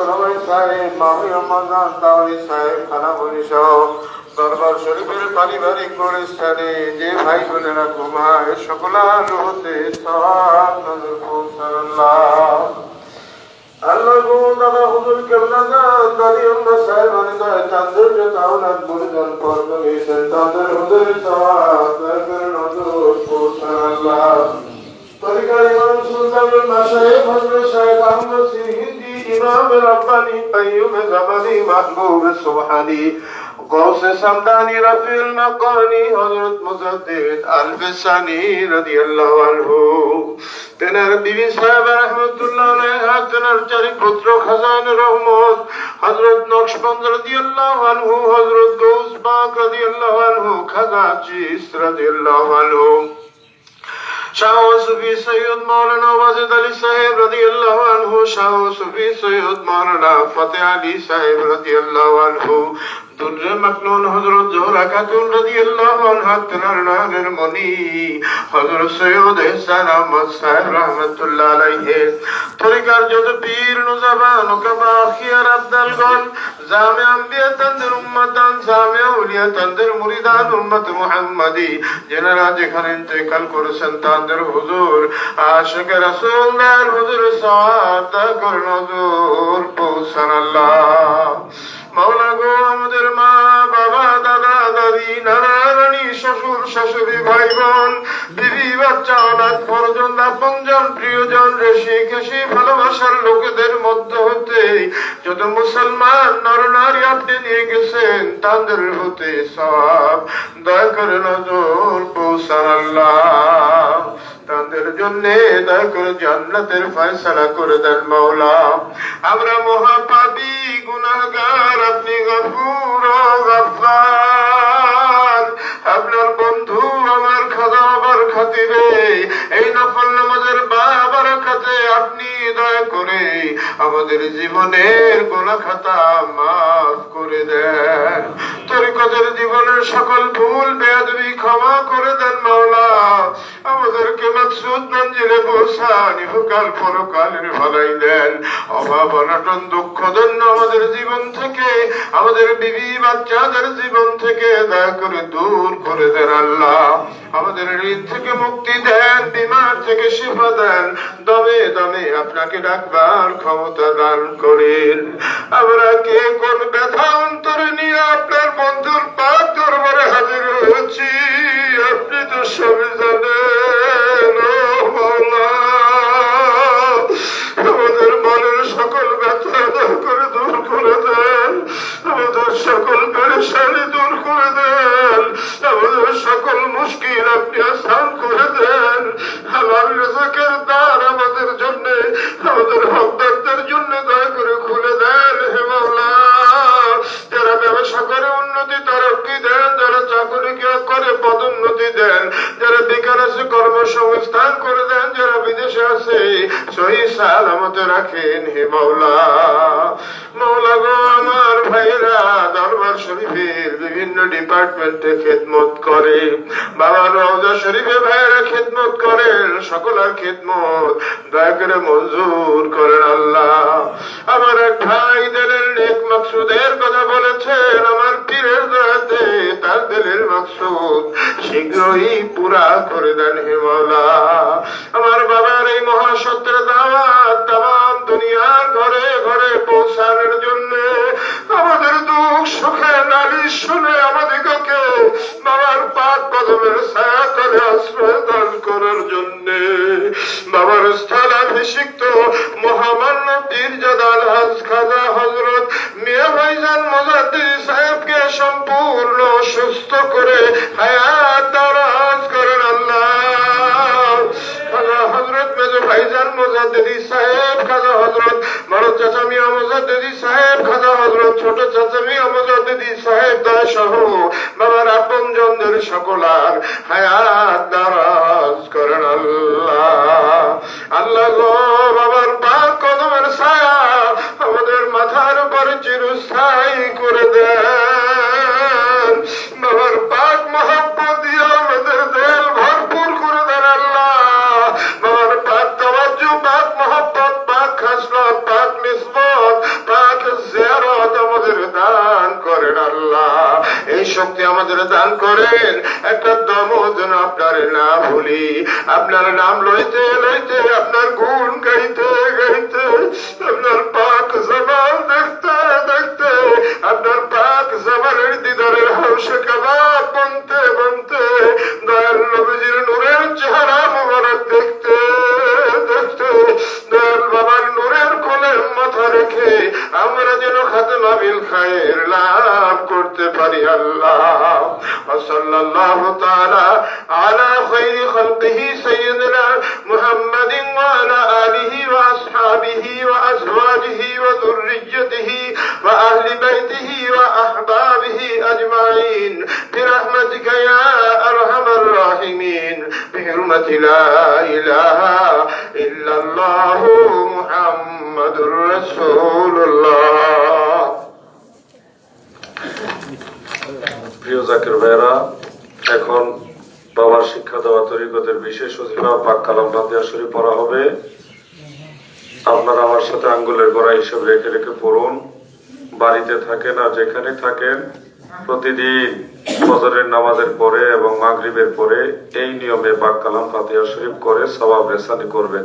রমেশ সাহেব মাহি রহমান তাওয়ারি সাহেব খানাবনি সহ দরবার শরীফের পারিবারিক অনুষ্ঠানে যে সাহেব তরিকার ইমাম সুলতানুল মাশায়েখ হযরত শাহেখ আহমদ সিরহিন্দি ইমাম রব্বানি কাইয়ুম জামানি, মাহবুব সুবহানি। গৌস সামদানি রফিউল মাকানি, হযরত মুজাদ্দিদ আল বিসানি রাদিয়াল্লাহু আনহু। তেনার বিবি সাহেব রহমতুল্লাহ আলাইহা তেনার চারি পুত্র খাজান রহমত, হযরত নকশবন্দ রাদিয়াল্লাহু আনহু, হযরত গৌস পাক রাদিয়াল্লাহু আনহু, খাজা চিস রাদিয়াল্লাহু আনহু। শাহ সুফি সৈয়দ মৌলানা ওয়াজেদ আলী সাহেব রাদিয়াল্লাহু আনহু শাহ সুফি সৈয়দ মৌলানা ফতে আলী সাহেব রাদিয়াল্লাহু আনহু। দুর্রে মাকনুন হযরত জোহরা খাতুন রাদিয়াল্লাহু আনহা তেনার নামের মনি হযরত সৈয়দ ইহসান আহমদ সাহেব রাহমাতুল্লাহ আলাইহি। তরিকার যত পীর, নুজাবান ওকাবা আখিয়ার আব্দালগণ জামে আম্বিয়া তাদের উম্মাতান, জামে আউলিয়া তাদের মুরিদান উম্মত মুহাম্মাদি, যেনারা যেখানে ইন্তেকাল করেছেন তাদের হুজুর আশিক রাসূলুল্লাহর হুজুর সাদ করুন হুজুর পৌঁছান আল্লাহ। মাওলা গো আমাদের মা, বাবা, দাদা, দাদি নানা শ্বশুর, শাশুড়ি ভাই বোন বিবি, বাচ্চা, অনাথ, পরজন, আপনজন, প্রিয়জন রেশি কেশি, ভালোবাসার লোকেদের মধ্যে হতে, যত মুসলমান নর নারী আপনি নিয়ে গেছেন, তাদের হতে সব দয়া করে নজর পৌঁছান আল্লাহ। তাদের জন্য দয়া করে জান্নাতের ফয়সালা করে দেন মাওলা। আমরা মহাপাপী, গুনাহগার, আপনি গফুর গফফার। আপনার বন্ধু আমার খাজা বাবার খাতিরে, এই নফল নামাজের বাবার খাতে আপনি দয়া করে আমাদের জীবনের গোনা খাতা মাফ করে দেন। তরিকতের জীবনের সকল ভুল বেয়াদবি ক্ষমা করে দেন মাওলা। আমাদেরকে মাকসুদ মঞ্জিলে পৌঁছান, ইহকাল পরকালের ভালাই দেন অভাব, অনটন, দুঃখ দন্য আমাদের জীবন থেকে, আমাদের বিবি বাচ্চাদের জীবন থেকে দয়া করে দূর করে দেন আল্লাহ। আমাদের ঋণ থেকে মুক্তি দেন, বিমার থেকে শিফা দেন। দমে দমে আপনাকে ডাকবার ক্ষমতা দান করেন। আমরা কে মুশকিল সালামতে রাখেন হে মাওলা। মাওলা গো, আমার ভাইরা দরবার শরীফের বিভিন্ন ডিপার্টমেন্টে খেদমত করে। বাবা রওজা শরীফে ভাইরা খেদমত করেন সকলের খেদমত দয়া করে মঞ্জুর করেন আল্লাহ। আমার এক ভাই দিলের নেক মাকসুদের কথা বলেছেন, আমার পীরের দয়াতে তার দিলের মাকসুদ শীঘ্রই পুরা করে দেন হে মাওলা। আমার বাবার এই মহাসত্যের দাওয়াত ঘরে ঘরে পৌঁছানোর জন্য আমাদের দুঃখ, সুখে শুনে আমাদিগকে বাবার পাক কদমের ছায়া করে আশ্রয় দান করার জন্য বাবার মহামান্য হাজ খাজা হজরত মিয়া ভাইজান সাহেবকে সম্পূর্ণ সুস্থ করে হায়াত দারাজ ভাইজান মোজাদ্দি সাহেব, খাজা হজরত বড় চাচা মিয়া সাহেব, খাজা হজরত ছোট চাচা মিয়া সাহেব দায় সহ বাবার আপন জনদের সকলার হায়াত দারাজ করেন আল্লাহ। আল্লাহ গো, বাবার পাক কদমের ছায়া আমাদের মাথার উপর চিরস্থায়ী করে দেন। বাবার পাক করেন? একটা দম যেন আপনার না ভুলি আপনার নাম লইতে লইতে আপনার গুণ গাইতে খায়ের লাভ করতে পারি আল্লাহ সাল্লাল্লাহু তাআলা আলা খাইরি খালকিহি সাইয়্যিদিনা মুহাম্মাদিন ওয়া আলা আলিহি ওয়া আসহাবিহি ওয়া আজওয়াজিহি ওয়া যুররিয়্যতিহি ওয়া আহলি বাইতিহি ওয়া আহবাবিহি আজমাইন برحمتك يا أرحم الراحمين بحرمة لا إله إلا الله محمد رسول الله প্রিয় জাকির ভাইরা এখন বাবার শিক্ষা দেওয়া তরিকতের বিশেষ পাক কালাম শরীফ পড়া হবে। আপনারা আমার সাথে আঙ্গুলের গোড়া হিসেব রেখে রেখে পড়ুন। বাড়িতে থাকেন আর যেখানে থাকেন, প্রতিদিন ফজরের নামাজের পরে এবং মাগরিবের পরে এই নিয়মে পাক কালাম ফাতিহা শরীফ করে সওয়াব রেসানি করবেন।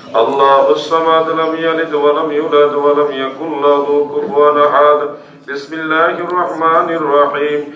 الله الصمد لم يلد ولم يولد ولم يكن له كفوا أحد. بسم الله الرحمن الرحيم.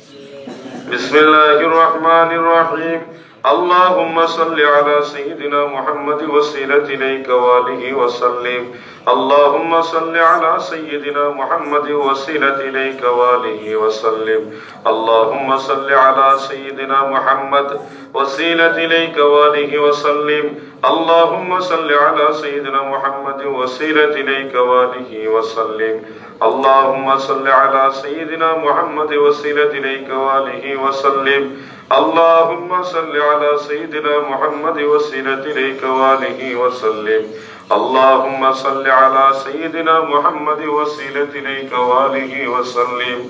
بسم الله الرحمن الرحيم. اللهم صل على سيدنا محمد وسيلة إليك وآله وسلم. اللهم صل على سيدنا محمد وسيلة إليك وآله وسلم. اللهم صل على سيدنا محمد وسيلة إليك وآله وسلم. اللهم صل على سيدنا محمد وسيلة إليك وآله وسلم. اللهم صل على سيدنا محمد وسيلة إليك وآله وسلم. اللهم صل على سيدنا محمد وسيلة إليك وآله وسلم. اللهم صل على سيدنا محمد وسيلة إليك وآله وسلم.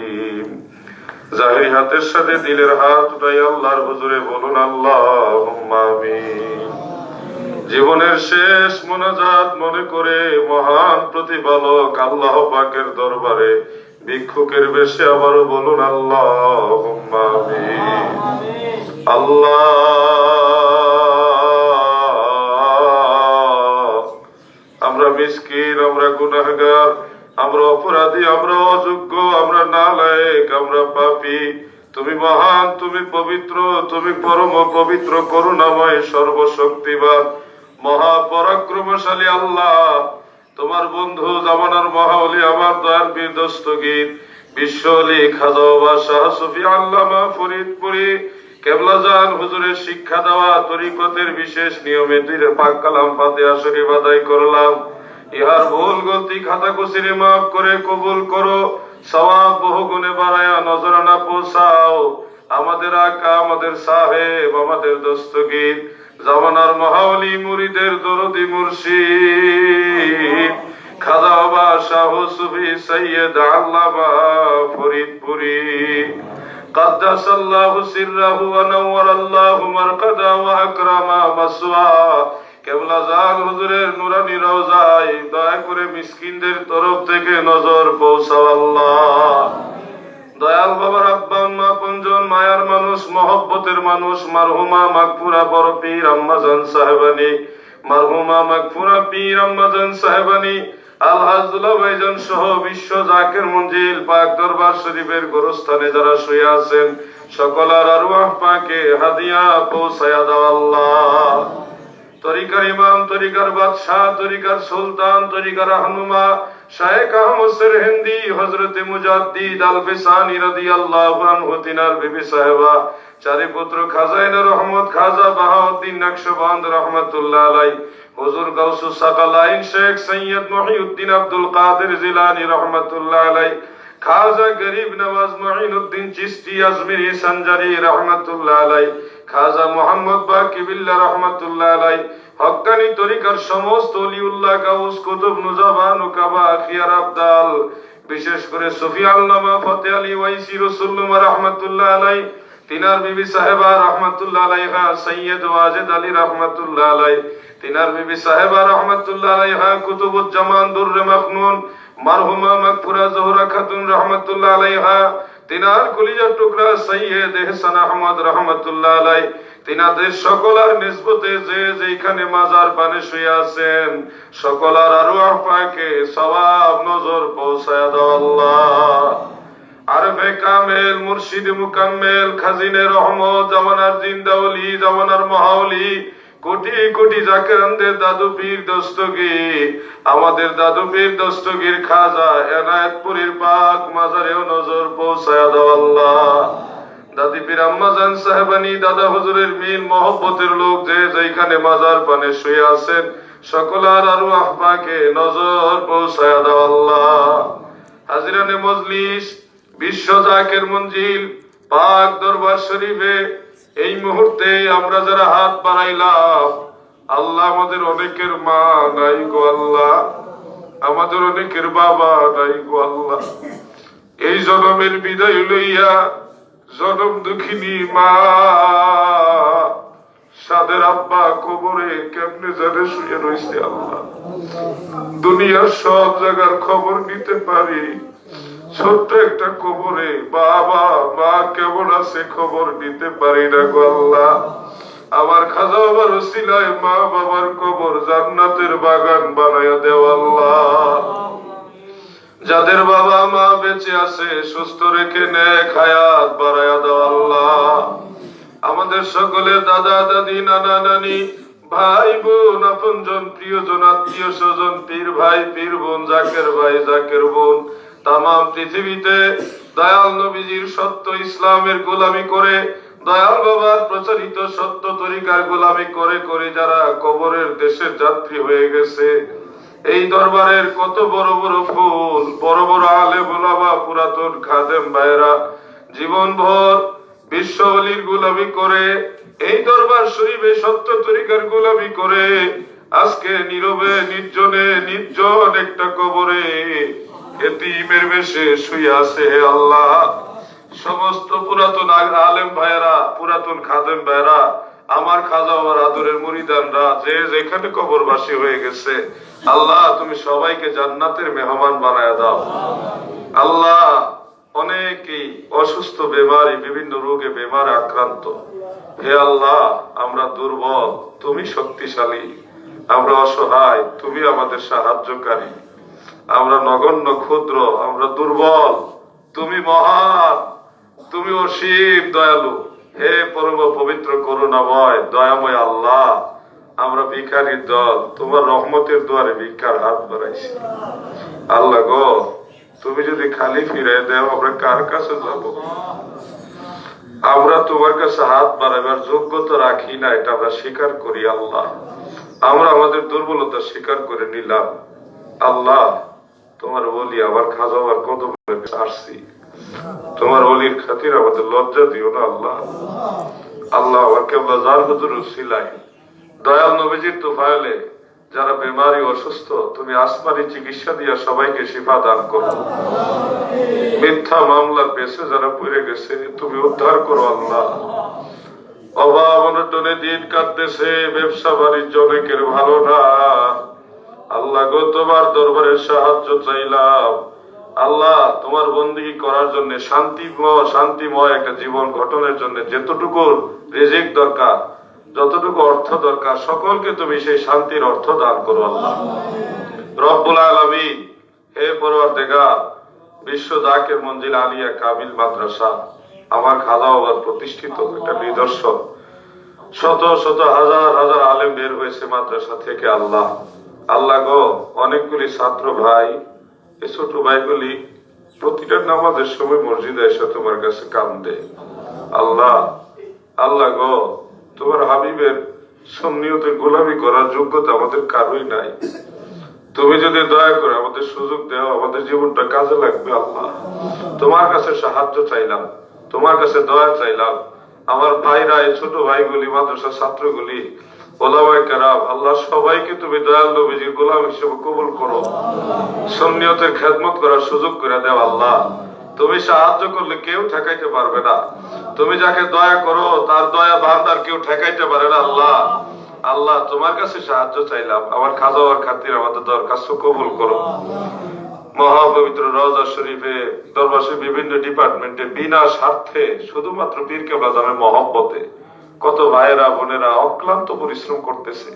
জাহিরি হাতের সাথে দিলের হাত উঠাই আল্লাহর হুজুরে বলুন আল্লাহ জীবনের শেষ মোনাজাত মনে করে মহান প্রতিপালক আল্লাহ পাকের দরবারে ভিক্ষুকের বেশে আবারও বলুন আল্লাহ আল্লাহ, আমরা মিসকিন, আমরা গুনাহগার আমরা অপরাধী, আমরা অযোগ্য, আমরা নালায়েক, আমরা পাপী। তুমি মহান, তুমি পবিত্র, তুমি পরম পবিত্র, করুণাময় সর্বশক্তিবান মহাপরাক্রমশালী আল্লাহ। তোমার বন্ধু, জামানার মহাওলি আমার দয়াল বীর দস্তগীর। বিশ্বলি খাজা বাবা শাহ সুফি, আল্লামা ফরিদপুরি কেবলাজান হুজুরের শিক্ষা দেওয়া, তরিকতের বিশেষ নিয়মে দুই পাক কালাম শরীফ আদায় করলাম। ইহার ভুল গলতি খাতা কুসিরে মাফ করে কবুল করো সওয়াব বহু গুণে বাড়ায়া নজরানা পৌঁছাও আমাদের আকা আমাদের সাহেব আমাদের দস্তগীর জামানার মহাওলি মুরিদের দরদি মুর্শিদ খাজা বাবা শাহ সুফি সৈয়দ আল্লামা ফরিদপুরি قدس الله سره ونور الله مرقدا واكرم مسواه কেবলা জাল হুজুরের নুরানি রওজায়, দয়া করে মিসকিনদের তরফ থেকে নজর পৌঁছাও আল্লাহ। দয়াল বাবার আব্বা, আম্মা পঞ্জন মায়ার মানুষ, মহব্বতের মানুষ, মারহুমা মাগফুরা বড় পীর আম্মাজান সাহেবানি, মারহুমা মাগফুরা পীর আম্মাজান সাহেবানি আলহাজুল্লাহ ভাইজান সহ বিশ্ব জাকের মঞ্জিল, পাক দরবার শরীফের গোরস্থানে যারা শুয়ে আছেন আরওয়াহ পাকে হাদিয়া পৌঁছায়া দাও আল্লাহ। তরিকার ইমাম, তরিকার বাদশাহ, তরিকার সুলতান, তরিকার হনুমা শায়েখ আহমদ মুজাদ্দিদ বিবি সাহেবা খাজাইন রহমত, খাজা বাহাউদ্দিন রহমতুল্লাহ আলাই হুজুর গাউসু সাকালাইন শেখ সৈয়দ মহিউদ্দিন আব্দুল কাদের জিলানী রহমতুল্লাহ আলাই খাজা গরিব নওয়াজ মঈনুদ্দিন চিশতি আজমিরি সঞ্জারি রহমতুল্লাহ আলাই খাজা মোহাম্মদ আলাই হক্কানি তরিকার সমস্ত গাউস, কুতুব নুজাবান ও কাবা বিশেষ করে সুফিয়াল নামা, ফতে আলী, ওয়াইসি আলাই তিনার বিবি সাহেবা রহমতুল্লাহ আলাইহা সৈয়দ ওয়াজেদ আলী রহমতুল্লাহ আলাই তিনার বিবি সাহেবা রহমতুল্লাহ আলাইহা, কুতুবুজ্জামান দুররে মখনুন মারহুমা মাগফুরা জোহরা খাতুন রহমতুল্লাহ আলাইহা, তিনার কলিজার টুকরা সৈয়দ এহসান আহমদ রহমতুল্লাহ আলাই তিনাদের সকলার নিসবতে যে যেখানে মাজার পানে শুয়ে আছেন সকলার আরও পাকে সবাব নজর পৌঁছায় আল্লাহ। আরফে কামেল, মুর্শিদ মুকাম্মেল, খাজিনে রহমত জামানার জিন্দাউলি জামানার মহাউলি কোটি কোটি জাকেরানদের দাদু পীর দস্তগীর, আমাদের দাদু পীর দস্তগীর খাজা এনায়েতপুরীর পাক মাজারেও নজর পৌঁছায় আল্লাহ। দাদি পীর আম্মাজান সাহেবানি, দাদা হুজুরের মিল মহব্বতের লোক যে যেখানে মাজার পানে শুয়ে আছেন সকলার আরও আহ্বাকে নজর পৌঁছায় আল্লাহ। হাজিরানে মজলিস, বিশ্ব জাকের মঞ্জিল, পাক দরবার শরীফে এই মুহূর্তে আমরা যারা হাত বাড়াইলাম, আল্লাহ আমাদের অনেকের মা নাই গো আল্লাহ। আমাদের অনেকের বাবা নাই গো আল্লাহ। এই জনমের বিদায় লইয়া জনম দুঃখিনী মা। সাদের আব্বা কবরে কেমনে জানে শুয়ে রয়েছে আল্লাহ। দুনিয়ার সব জায়গার খবর নিতে পারি। ছোট্ট একটা কবরে। বাবা, মা কেমন আছে খবর নিতে পারি না গো আল্লাহ? আমার খাজা বাবার ওসিলায় মা বাবার কবর জান্নাতের বাগান বানায়া দেও আল্লাহ। যাদের বাবা মা বেঁচে আছে, সুস্থ রেখে নেক হায়াত বাড়ায়া দাও আল্লাহ। আমাদের সকলে দাদা, দাদি, নানা, নানি, ভাই, বোন আপন আপনজন, প্রিয়জন, আত্মীয় স্বজন, পীর ভাই, পীর বোন, জাকের ভাই, জাকের বোন তাম পৃথিবীতে দয়াল নবীজির সত্য ইসলামের গোলামি করে, দয়াল বাবার প্রচারিত সত্য তরিকার গোলামি করে করে যারা কবরের দেশের যাত্রী হয়ে গেছে। এই দরবারের কত বড় বড় ফুল, বড় বড় আলে গোলামা পুরাতন খাদেম ভাইরা জীবন ভর বিশ্ববলির গোলামি করে, এই দরবার শরীফে সত্য তরিকার গোলামি করে, আজকে নীরবে নির্জনে নির্জন একটা কবরে এতিমের বেশে শুয়ে আছে হে আল্লাহ। সমস্ত পুরাতন আলেম ভাইয়েরা, পুরাতন খাদেম ভাইয়েরা, আমার খাজা আমার আদরের মুরিদানরা, যে যেখানে কবরবাসী হয়ে গেছে, আল্লাহ তুমি সবাইকে জান্নাতের মেহমান বানায় দাও। আল্লাহ অনেকেই অসুস্থ, বেমারি, বিভিন্ন রোগে, বেমারে আক্রান্ত। হে আল্লাহ, আমরা দুর্বল, তুমি শক্তিশালী, আমরা অসহায়, তুমি আমাদের সাহায্যকারী। আমরা নগণ্য, ক্ষুদ্র, আমরা দুর্বল। তুমি মহান, তুমি অসীম দয়ালু। হে পরম পবিত্র করুণাময়, দয়াময় আল্লাহ, আমরা ভিখারির দল। তোমার রহমতের দুয়ারে ভিক্ষার হাত বাড়াইছি। আল্লাহ গো, তুমি যদি খালি ফিরে দেও, আমরা কার কাছে যাব? আমরা তোমার কাছে হাত বাড়াবার যোগ্যতা রাখি না, এটা আমরা স্বীকার করি আল্লাহ। আমরা আমাদের দুর্বলতা স্বীকার করে নিলাম। আল্লাহ তোমার বলি আবার খাজা খাজাবার কদম আসছি। তোমার অলির খাতির আমাদের লজ্জা দিও না আল্লাহ। আল্লাহ আমার কেবল যার হুজুর সিলাই। দয়াল নবীজির তোফায়লে যারা বেমারি অসুস্থ, তুমি আসমানি চিকিৎসা দিয়া সবাইকে শিফা দান করো। মিথ্যা মামলার বেশে যারা পড়ে গেছে, তুমি উদ্ধার করো আল্লাহ। অভাব অনটনে দিন কাটতেছে, ব্যবসা বাণিজ্য অনেকের ভালো না। আল্লাহ গো তোমার দরবারে সাহায্য চাইলাম। আল্লাহ, তোমার বন্দী করার জন্য শান্তিময় শান্তিময় একটা জীবন গঠনের জন্য যেতটুকু রেজিক দরকার, যতটুকু অর্থ দরকার, সকলকে তুমি সেই শান্তির অর্থ দান করো আল্লাহ। রব্বুল আলামিন, হে পরওয়ারদিগার, বিশ্ব দাকের মঞ্জিল আলিয়া কামিল মাদ্রাসা, আমার খাজা বাবার প্রতিষ্ঠিত একটা নিদর্শন। শত শত, হাজার হাজার আলেম বের হয়েছে মাদ্রাসা থেকে, আল্লাহ। আল্লাহ গো, অনেকগুলি ছাত্র ভাই ছোট ভাইগুলি প্রতিটা নামাজের সময় মসজিদে এসে তোমার কাছে কান্দে। আল্লাহ আল্লাহ গো, তোমার হাবিবের সন্নিয়তের গোলামি করার যোগ্যতা আমাদের কারোই নাই। তুমি যদি দয়া করে আমাদের সুযোগ দেও, আমাদের জীবনটা কাজে লাগবে আল্লাহ। তোমার কাছে সাহায্য চাইলাম, তোমার কাছে দয়া চাইলাম। আমার ভাইরা এই ছোট ভাইগুলি মাদ্রাসা ছাত্রগুলি আল্লাহ সাহায্য তোমার কাছে সাহায্য চাইলাম। আমার খাজাওয়ার খাতির আমাদের দরখাস্ত কবুল করো। মহাপবিত্র রওজা শরীফে দরবাসে বিভিন্ন ডিপার্টমেন্টে বিনা স্বার্থে, শুধুমাত্র পীর কেবলা মহব্বতে কত ভাইয়েরা, বোনেরা অক্লান্ত পরিশ্রম করতেছে।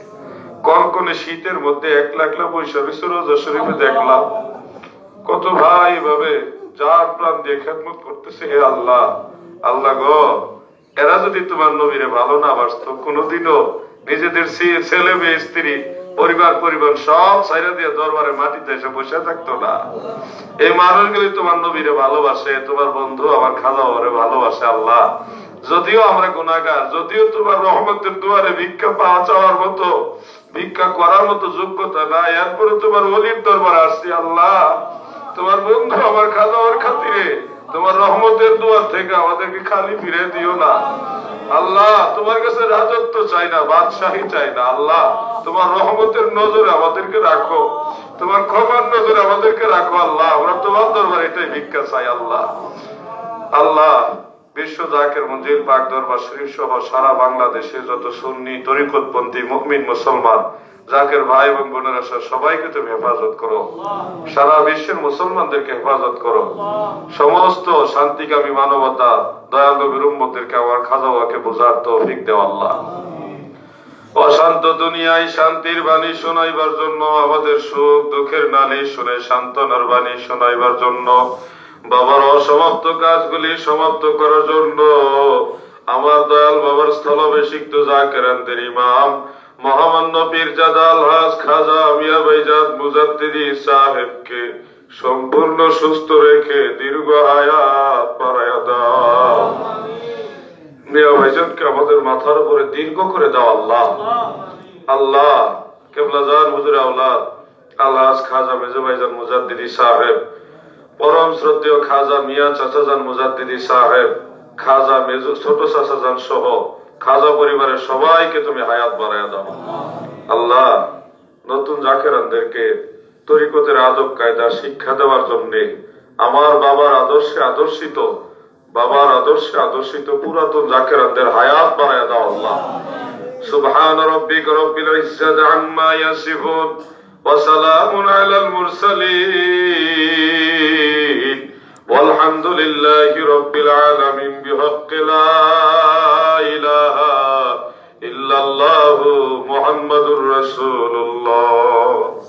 কনকনে শীতের মধ্যে একলা একলা বৈশা রয়েছে শরীফে দেখলাম কত ভাই এভাবে যার প্রাণ দিয়ে খেদমত করতেছে হে আল্লাহ। আল্লাহ গো, এরা যদি তোমার নবীরে ভালো না বাসত, কোনোদিনও নিজেদের ছেলে মেয়ে, স্ত্রী, পরিবার পরিবার সব সাইরা দিয়ে দরবারে মাটিতে এসে বসে থাকতো না। এই মানুষগুলি তোমার নবীরে ভালোবাসে, তোমার বন্ধু আমার খাজা ভালোবাসে আল্লাহ। যদিও আমরা গুণাগার যদিও তোমার রহমতের দুয়ারে ভিক্ষা পাওয়া চাওয়ার মতো, ভিক্ষা করার মতো যোগ্যতা নাই, এরপরে তোমার অলির দরবার আসছি, আল্লাহ। তোমার বন্ধু আমার খাদাওয়ার খাতিরে, তোমার রহমতের দুয়ার থেকে আমাদেরকে খালি ফিরে দিও না। আল্লাহ, তোমার কাছে রাজত্ব চাই না, বাদশাহী চাই না, আল্লাহ। তোমার রহমতের নজরে আমাদেরকে রাখো, তোমার ক্ষমার নজরে আমাদেরকে রাখো, আল্লাহ। আমরা তোমার দরবার এটাই ভিক্ষা চাই, আল্লাহ। আল্লাহ বিশ্ব জাকের মঞ্জিল পাক দরবার শরীফ সহ সারা বাংলাদেশে যত সুন্নি তরিকতপন্থী মুমিন মুসলমান জাকের ভাই এবং বোনেরা সহ সবাইকে তুমি হেফাজত করো। সারা বিশ্বের মুসলমানদেরকে হেফাজত করো। সমস্ত শান্তিকামী মানবতা দয়ালু বিরম্বদেরকে আমার খাজাওয়াকে বোঝার তৌফিক দেও আল্লাহ। অশান্ত দুনিয়ায় শান্তির বাণী শোনাইবার জন্য আমাদের সুখ দুঃখের নালী শুনে সান্ত্বনার বাণী শোনাইবার জন্য বাবার অসমাপ্ত কাজগুলি সমাপ্ত করার জন্য আমার দয়াল বাবার স্থলবেশিক্ত জাকেরানদের ইমাম, মহামান্য পীরজাদা আলহাজ খাজা মিয়া ভাইজাদ মুজাদ্দিদি সাহেবকে সম্পূর্ণ সুস্থ রেখে দীর্ঘ হায়াত পারায়া দাও। মিয়া ভাইজানকে আমাদের মাথার উপরে দীর্ঘ করে দাও আল্লাহ। আল্লাহ, কেবলা জান হুজুর আল্লাহ খাজা মেজু ভাইজান মুজাদ্দিদি সাহেব পরম শ্রদ্ধেয় খাজা মিয়া চাচাজান মুজাদ্দিদি সাহেব, খাজা মেজু, ছোট চাচাজান সহ খাজা পরিবারের সবাইকে তুমি হায়াত বাড়াইয়া দাও। আল্লাহ, নতুন জাকেরানদেরকে তরিকতের আদব কায়দা শিক্ষা দেওয়ার জন্য আমার বাবার আদর্শে আদর্শিত, বাবার আদর্শে আদর্শিত পুরাতন জাকেরানদের হায়াত বাড়াইয়া দাও আল্লাহ। সুবহান রব্বিক রব্বিল ইজ্জাত আম্মা ইয়াসিফুন। وسلام على المرسلين والحمد لله رب العالمين بحق لا إله إلا الله محمد رسول الله